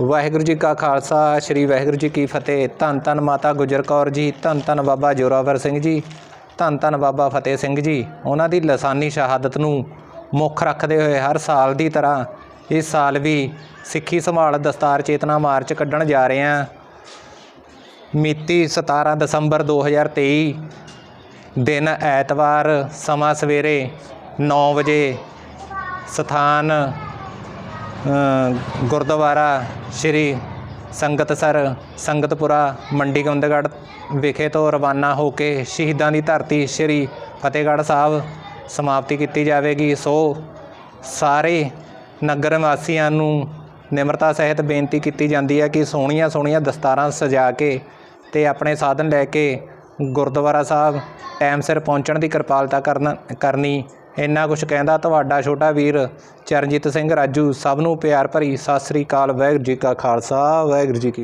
ਵਾਹਿਗੁਰੂ ਜੀ ਕਾ ਖਾਲਸਾ, ਸ੍ਰੀ ਵਾਹਿਗੁਰੂ ਜੀ ਕੀ ਫਤਿਹ। ਧੰਨ ਧੰਨ ਮਾਤਾ ਗੁਜਰ ਕੌਰ ਜੀ, ਧੰਨ ਧੰਨ ਬਾਬਾ ਜੋਰਾਵਰ ਸਿੰਘ ਜੀ, ਧੰਨ ਧੰਨ ਬਾਬਾ ਫਤਿਹ ਸਿੰਘ ਜੀ। ਉਹਨਾਂ ਦੀ ਲਸਾਨੀ ਸ਼ਹਾਦਤ ਨੂੰ ਮੁੱਖ ਰੱਖਦੇ ਹੋਏ ਹਰ ਸਾਲ ਦੀ ਤਰ੍ਹਾਂ ਇਸ ਸਾਲ ਵੀ ਸਿੱਖੀ ਸੰਭਾਲ ਦਸਤਾਰ ਚੇਤਨਾ ਮਾਰਚ ਕੱਢਣ ਜਾ ਰਹੇ ਹਾਂ। ਮਿਤੀ 17 ਦਸੰਬਰ 2023 ਦਿਨ ਐਤਵਾਰ ਸਮਾਂ ਸਵੇਰੇ 9 ਵਜੇ ਸਥਾਨ ਗੁਰਦੁਆਰਾ ਸ਼੍ਰੀ ਸੰਗਤਸਰ ਸੰਗਤਪੁਰਾ ਮੰਡੀ ਗੋਬਿੰਦਗੜ੍ਹ ਵਿਖੇ ਤੋਂ ਰਵਾਨਾ ਹੋ ਕੇ ਸ਼ਹੀਦਾਂ ਦੀ ਧਰਤੀ ਸ਼੍ਰੀ ਫਤਿਹਗੜ੍ਹ ਸਾਹਿਬ ਸਮਾਪਤੀ ਕੀਤੀ ਜਾਵੇਗੀ। ਸੋ ਸਾਰੇ ਨਗਰ ਵਾਸੀਆਂ ਨੂੰ ਨਿਮਰਤਾ ਸਹਿਤ ਬੇਨਤੀ ਕੀਤੀ ਜਾਂਦੀ ਹੈ ਕਿ ਸੋਹਣੀਆਂ ਸੋਹਣੀਆਂ ਦਸਤਾਰਾਂ ਸਜਾ ਕੇ ਤੇ ਆਪਣੇ ਸਾਧਨ ਲੈ ਕੇ ਗੁਰਦੁਆਰਾ ਸਾਹਿਬ ਟਾਈਮ ਸਿਰ ਪਹੁੰਚਣ ਦੀ ਕਿਰਪਾਲਤਾ ਕਰਨਾ ਕਰਨੀ ਇੰਨਾ ਕੁਝ ਕਹਿੰਦਾ ਤੁਹਾਡਾ ਛੋਟਾ ਵੀਰ ਚਰਨਜੀਤ ਸਿੰਘ ਰਾਜੂ, ਸਭ ਨੂੰ ਪਿਆਰ ਭਰੀ ਸਤਿ ਸ੍ਰੀ ਅਕਾਲ, ਵਾਹਿਗੁਰੂ ਜੀ ਕਾ ਖਾਲਸਾ, ਵਾਹਿਗੁਰੂ ਜੀ ਕੀ